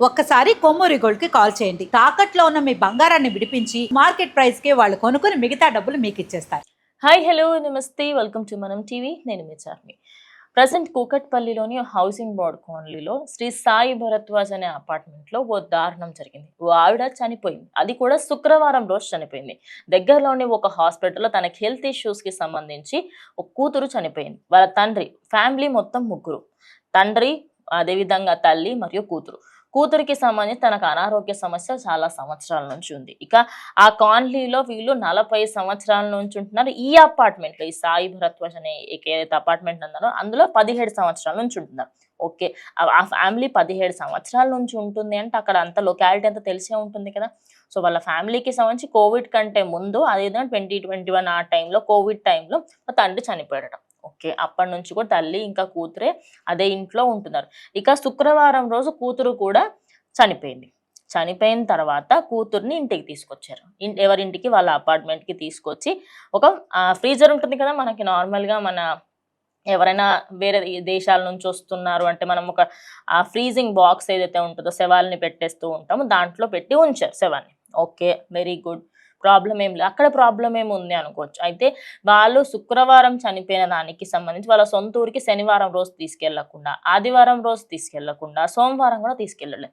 ఒక్కసారి కొమ్మూరి గోల్డ్కి కాల్ చేయండి. తాకట్లో ఉన్న మీ బంగారాన్ని విడిపించి మార్కెట్ ప్రైస్కి వాళ్ళు కొనుక్కుని మిగతా డబ్బులు మీకు ఇచ్చేస్తారు. హాయ్ హలో నమస్తే. Welcome to Manam TV. నేను మీ చార్మి. ప్రజెంట్ కూకట్పల్లిలోని హౌసింగ్ బోర్డ్ కాలనీలో శ్రీ సాయి భరద్వాజ్ అనే అపార్ట్మెంట్లో ఓ దారుణం జరిగింది. ఓ ఆవిడ చనిపోయింది. అది కూడా శుక్రవారం రోజు చనిపోయింది. దగ్గరలోని ఒక హాస్పిటల్లో తనకి హెల్త్ ఇష్యూస్కి సంబంధించి ఒక కూతురు చనిపోయింది. వాళ్ళ తండ్రి ఫ్యామిలీ మొత్తం ముగ్గురు. తండ్రి అదేవిధంగా తల్లి మరియు కూతురు. కూతురికి సంబంధించి తనకు అనారోగ్య సమస్య చాలా సంవత్సరాల నుంచి ఉంది. ఇక ఆ కాలనీలో వీళ్ళు నలభై సంవత్సరాల నుంచి ఉంటున్నారు. ఈ అపార్ట్మెంట్లో ఈ సాయి భరద్వాజ్ అనే ఏదైతే అపార్ట్మెంట్ ఉందో అందులో పదిహేడు సంవత్సరాల నుంచి ఉంటున్నారు. ఓకే. ఆ- ఫ్యామిలీ పదిహేడు సంవత్సరాల నుంచి ఉంటుంది అంటే అక్కడ అంత లొకాలిటీ అంతా తెలిసే ఉంటుంది కదా. సో వాళ్ళ ఫ్యామిలీకి సంబంధించి కోవిడ్ కంటే ముందు అదేవిధంగా ట్వంటీ ట్వంటీ వన్ ఆ టైంలో కోవిడ్ టైంలో తండ్రి చనిపోయడం ఓకే. అప్పటి నుంచి కూడా తల్లి ఇంకా కూతురే అదే ఇంట్లో ఉంటున్నారు. ఇక శుక్రవారం రోజు కూతురు కూడా చనిపోయింది. చనిపోయిన తర్వాత కూతుర్ని ఇంటికి తీసుకొచ్చారు. ఎవరింటికి వాళ్ళ అపార్ట్మెంట్కి తీసుకొచ్చి ఒక ఫ్రీజర్ ఉంటుంది కదా మనకి నార్మల్గా మన ఎవరైనా వేరే దేశాల నుంచి వస్తున్నారు అంటే మనం ఒక ఆ ఫ్రీజింగ్ బాక్స్ ఏదైతే ఉంటుందో శవాల్ని పెట్టేస్తూ ఉంటామో దాంట్లో పెట్టి ఉంచారు శవాన్ని. ఓకే. Very good. ప్రాబ్లం ఏం లేదు. అక్కడ ప్రాబ్లం ఏముంది అనుకోవచ్చు. అయితే వాళ్ళు శుక్రవారం చనిపోయిన దానికి సంబంధించి వాళ్ళ సొంత ఊరికి శనివారం రోజు తీసుకెళ్ళకుండా ఆదివారం రోజు తీసుకెళ్ళకుండా సోమవారం కూడా తీసుకెళ్ళలేదు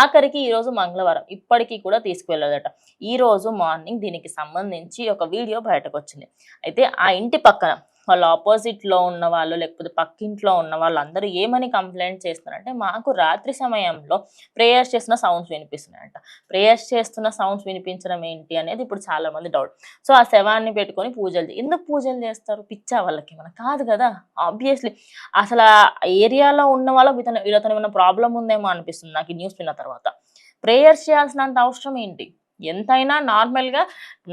ఆఖరికి ఈ రోజు మంగళవారం ఇప్పటికీ కూడా తీసుకువెళ్ళదట ఈ రోజు మార్నింగ్ దీనికి సంబంధించి ఒక వీడియో బయటకు వచ్చింది. అయితే ఆ ఇంటి పక్కన వాళ్ళ ఆపోజిట్లో ఉన్న వాళ్ళు లేకపోతే పక్కింట్లో ఉన్న వాళ్ళందరూ ఏమని కంప్లైంట్ చేస్తున్నారంటే మాకు రాత్రి సమయంలో ప్రేయర్స్ చేస్తున్న సౌండ్స్ వినిపిస్తున్నాయంట. ప్రేయర్స్ చేస్తున్న సౌండ్స్ వినిపించడం ఏంటి అనేది ఇప్పుడు చాలా మంది డౌట్ సో ఆ శవాన్ని పెట్టుకొని పూజలు ఎందుకు పూజలు చేస్తారు? పిచ్చా వాళ్ళకి మన కాదు కదా ఆబ్వియస్లీ అసలు ఆ ఏరియాలో ఉన్న వాళ్ళకి ఇతను వీళ్ళతో ఏమైనా ప్రాబ్లం ఉందేమో అనిపిస్తుంది నాకు న్యూస్ విన్న తర్వాత. ప్రేయర్స్ చేయాల్సినంత అవసరం ఏంటి? ఎంతైనా నార్మల్గా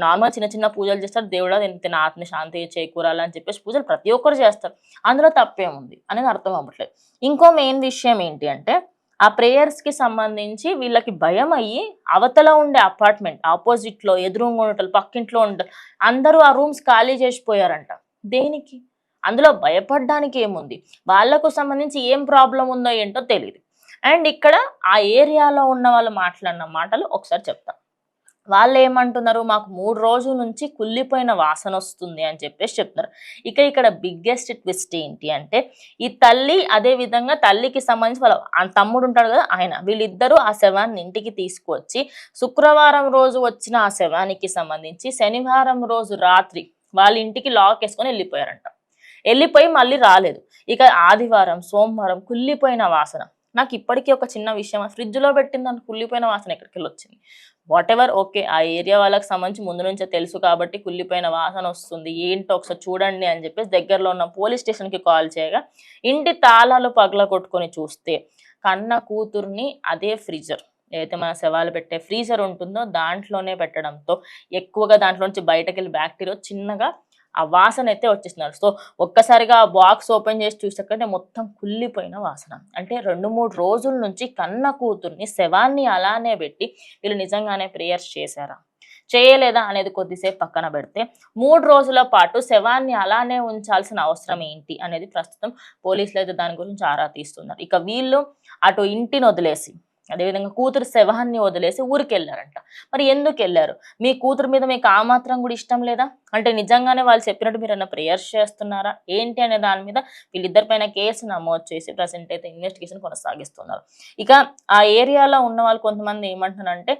నార్మల్ చిన్న చిన్న పూజలు చేస్తారు. దేవుడా ఎంత ఆత్మ శాంతి చేకూరాలి అని చెప్పేసి పూజలు ప్రతి ఒక్కరు చేస్తారు. అందులో తప్పేముంది అనేది అర్థం అవ్వట్లేదు. ఇంకో మెయిన్ విషయం ఏంటి అంటే ఆ ప్రేయర్స్కి సంబంధించి వీళ్ళకి భయం అయ్యి అవతల ఉండే అపార్ట్మెంట్ ఆపోజిట్లో ఎదురుగా ఉండటం పక్కింట్లో ఉండటం అందరూ ఆ రూమ్స్ ఖాళీ చేసిపోయారంట దేనికి? అందులో భయపడడానికి ఏముంది? వాళ్ళకు సంబంధించి ఏం ప్రాబ్లం ఉందో ఏంటో తెలియదు అండ్ ఇక్కడ ఆ ఏరియాలో ఉన్న వాళ్ళు మాట్లాడిన మాటలు ఒకసారి చెప్తాం. వాళ్ళు ఏమంటున్నారు మాకు మూడు రోజుల నుంచి కుళ్ళిపోయిన వాసన వస్తుంది అని చెప్పేసి చెప్తున్నారు. ఇక ఇక్కడ బిగ్గెస్ట్ ట్విస్ట్ ఏంటి అంటే ఈ తల్లి అదే విధంగా తల్లికి సంబంధించి వాళ్ళ తమ్ముడు ఉంటాడు కదా ఆయన వీళ్ళిద్దరూ ఆ శవాన్ని ఇంటికి తీసుకువచ్చి శుక్రవారం రోజు వచ్చిన ఆ శవానికి సంబంధించి శనివారం రోజు రాత్రి వాళ్ళ ఇంటికి లాక్ వేసుకొని వెళ్ళిపోయారంట. వెళ్ళిపోయి మళ్ళీ రాలేదు. ఇక ఆదివారం సోమవారం కుళ్ళిపోయిన వాసన. నాకు ఇప్పటికీ ఒక చిన్న విషయం ఫ్రిడ్జ్లో పెట్టింది పెట్టిన దానికి కుళ్ళిపోయిన వాసన ఎక్కడికి వెళ్ళొచ్చింది వాట్ ఎవర్ ఓకే ఆ ఏరియా వాళ్ళకి సంబంధించి ముందు నుంచే తెలుసు కాబట్టి కుళ్ళిపోయిన వాసన వస్తుంది. ఏంటో ఒకసారి చూడండి అని చెప్పేసి దగ్గరలో ఉన్న పోలీస్ స్టేషన్కి కాల్ చేయగా ఇంటి తాళాలు పగల కొట్టుకొని చూస్తే కన్న కూతుర్ని అదే ఫ్రీజర్. ఏదైతే మన శవాలు పెట్టే ఫ్రీజర్ ఉంటుందో దాంట్లోనే పెట్టడంతో ఎక్కువగా దాంట్లో నుంచి బయటకెళ్ళి బ్యాక్టీరియా చిన్నగా ఆ వాసన అయితే వచ్చేస్తున్నారు. సో ఒక్కసారిగా ఆ బాక్స్ ఓపెన్ చేసి చూసాకంటే మొత్తం కుళ్ళిపోయిన వాసన. అంటే రెండు మూడు రోజుల నుంచి కన్న కూతుర్ని శవాన్ని అలానే పెట్టి వీళ్ళు నిజంగానే ప్రేయర్స్ చేశారా? చేయలేదా అనేది కొద్దిసేపు పక్కన పెడితే మూడు రోజుల పాటు శవాన్ని అలానే ఉంచాల్సిన అవసరం ఏంటి అనేది ప్రస్తుతం పోలీసులు అయితే దాని గురించి ఆరా తీస్తున్నారు. ఇక వీళ్ళు అటు ఇంటిని వదిలేసి అదేవిధంగా కూతురు శవాన్ని వదిలేసి ఊరికి వెళ్ళారంట మరి ఎందుకు వెళ్ళారు మీ కూతురు మీద మీకు ఆ మాత్రం కూడా ఇష్టం లేదా? అంటే నిజంగానే వాళ్ళు చెప్పినట్టు మీరు ఏమైనా ప్రేయర్స్ చేస్తున్నారా? ఏంటి అనే దాని మీద వీళ్ళిద్దరి పైన కేసు నమోదు చేసి ప్రజెంట్ అయితే ఇన్వెస్టిగేషన్ కొనసాగిస్తున్నారు. ఇక ఆ ఏరియాలో ఉన్న వాళ్ళు కొంతమంది ఏమంటున్నారంటే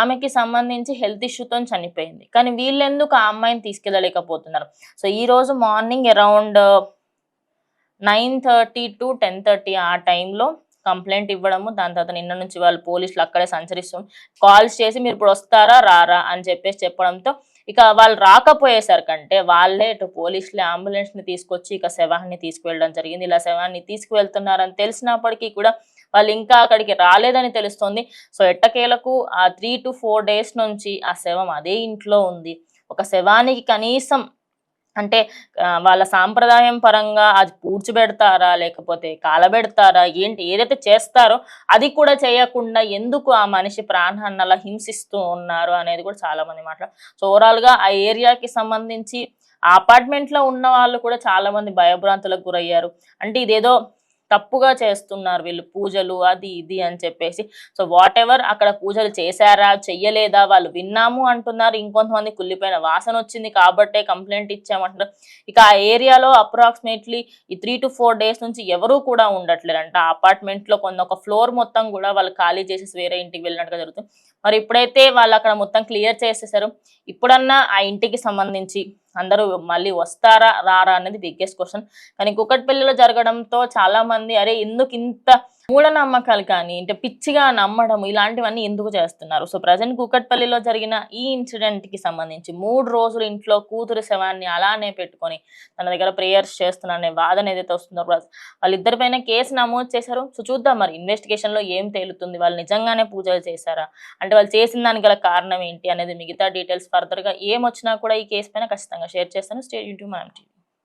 ఆమెకి సంబంధించి హెల్త్ ఇష్యూతో చనిపోయింది. కానీ వీళ్ళెందుకు ఆ అమ్మాయిని తీసుకెళ్ళలేకపోతున్నారు? సో ఈ రోజు morning around nine thirty to ten thirty ఆ టైంలో కంప్లైంట్ ఇవ్వడము దాని తర్వాత నిన్న నుంచి వాళ్ళు పోలీసులు అక్కడే సంచరిస్తాం కాల్స్ చేసి మీరు ఇప్పుడు వస్తారా రారా అని చెప్పేసి చెప్పడంతో ఇక వాళ్ళు రాకపోయేసరికంటే వాళ్ళే ఇటు పోలీసులు అంబులెన్స్ని తీసుకొచ్చి ఇక శవాన్ని తీసుకువెళ్ళడం జరిగింది. ఇలా శవాన్ని తీసుకువెళ్తున్నారని తెలిసినప్పటికీ కూడా వాళ్ళు ఇంకా అక్కడికి రాలేదని తెలుస్తుంది. సో ఎట్టకేలకు ఆ త్రీ టు ఫోర్ డేస్ నుంచి ఆ శవం అదే ఇంట్లో ఉంది. ఒక శవానికి కనీసం అంటే వాళ్ళ సాంప్రదాయం పరంగా అది పూడ్చిపెడతారా లేకపోతే కాలబెడతారా ఏంటి ఏదైతే చేస్తారో అది కూడా చేయకుండా ఎందుకు ఆ మనిషి ప్రాణాన్ని అలా హింసిస్తూ ఉన్నారు అనేది కూడా చాలా మంది మాట్లాడు సో ఓవరాల్గా ఆ ఏరియాకి సంబంధించి ఆ ఉన్న వాళ్ళు కూడా చాలా మంది భయభ్రాంతులకు గురయ్యారు. అంటే ఇదేదో తప్పుగా చేస్తున్నారు వీళ్ళు పూజలు అది ఇది అని చెప్పేసి. సో వాట్ ఎవర్ అక్కడ పూజలు చేశారా చెయ్యలేదా వాళ్ళు విన్నాము అంటున్నారు. ఇంకొంతమంది కుళ్ళిపోయిన వాసన వచ్చింది కాబట్టే కంప్లైంట్ ఇచ్చామంటారు ఇక ఆ ఏరియాలో అప్రాక్సిమేట్లీ ఈ త్రీ టు ఫోర్ డేస్ నుంచి ఎవరూ కూడా ఉండట్లేరంట. ఆ అపార్ట్మెంట్లో కొంత ఒక ఫ్లోర్ మొత్తం కూడా వాళ్ళు ఖాళీ చేసేసి వేరే ఇంటికి వెళ్ళినట్టుగా జరుగుతుంది. మరి ఇప్పుడైతే వాళ్ళు అక్కడ మొత్తం క్లియర్ చేసేసారు. ఇప్పుడన్నా ఆ ఇంటికి సంబంధించి అందరూ మళ్ళీ వస్తారా రారా అనేది బిగ్గెస్ట్ క్వశ్చన్ కానీ కుక్కట్పల్లిలో జరగడంతో చాలా మంది అరే ఎందుకు ఇంత మూఢనమ్మకాలు కానీ అంటే పిచ్చిగా నమ్మడం ఇలాంటివన్నీ ఎందుకు చేస్తున్నారు? సో ప్రజెంట్ కూకట్పల్లిలో జరిగిన ఈ ఇన్సిడెంట్కి సంబంధించి మూడు రోజులు ఇంట్లో కూతురు శవాన్ని అలానే పెట్టుకొని తన దగ్గర ప్రేయర్స్ చేస్తున్నారనే వాదన ఏదైతే వస్తుందో వాళ్ళిద్దరి పైన కేసు నమోదు చేశారు. సో చూద్దాం మరి ఇన్వెస్టిగేషన్లో ఏం తేలుతుంది? వాళ్ళు నిజంగానే పూజలు చేశారా? అంటే వాళ్ళు చేసిన దానికి గల కారణం ఏంటి? అనేది మిగతా డీటెయిల్స్ ఫర్దర్గా ఏమొచ్చినా కూడా ఈ కేసు పైన ఖచ్చితంగా షేర్ చేస్తాను. స్టేట్ యూట్యూబ్ మనం